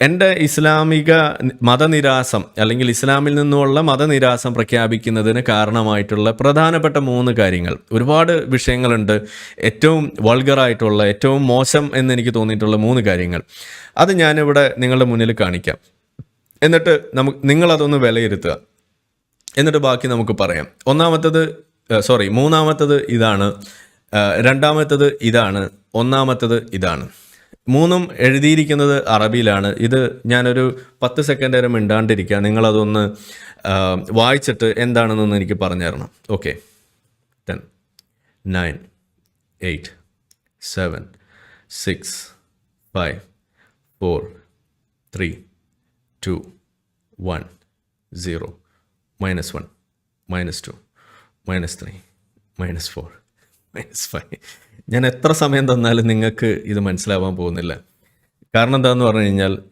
എന്റെ ഇസ്ലാമിക മതനിരാസം അല്ലെങ്കിൽ ഇസ്ലാമിൽ നിന്നുള്ള മതനിരാസം പ്രഖ്യാപിക്കുന്നതിന് കാരണമായിട്ടുള്ള പ്രധാനപ്പെട്ട മൂന്ന് കാര്യങ്ങൾ. ഒരുപാട് വിഷയങ്ങളുണ്ട്. ഏറ്റവും വൾഗറായിട്ടുള്ള ഏറ്റവും മോശം എന്ന് എനിക്ക് തോന്നിയിട്ടുള്ള മൂന്ന് കാര്യങ്ങൾ. അത് ഞാനിവിടെ നിങ്ങളുടെ മുന്നിൽ കാണിക്കാം. എന്നിട്ട് നമുക്ക് നിങ്ങളതൊന്ന് വിലയിരുത്തുക. എന്നിട്ട് ബാക്കി നമുക്ക് പറയാം. ഒന്നാമത്തത് സോറി മൂന്നാമത്തത് ഇതാണ് രണ്ടാമത്തത് ഇതാണ് ഒന്നാമത്തത് ഇതാണ്. മൂന്നും എഴുതിയിരിക്കുന്നത് അറബിയിലാണ്. ഇത് ഞാനൊരു പത്ത് സെക്കൻഡ് വരെ മിണ്ടാണ്ടിരിക്കുക നിങ്ങളതൊന്ന് വായിച്ചിട്ട് എന്താണെന്നൊന്ന് എനിക്ക് പറഞ്ഞു തരണം okay ten nine eight seven six five four three two one zero minus one minus two minus three minus four ഞാൻ എത്ര സമയം തന്നാലും നിങ്ങൾക്ക് ഇത് മനസ്സിലാവാൻ പോകുന്നില്ല. കാരണം എന്താണെന്ന് പറഞ്ഞു കഴിഞ്ഞാൽ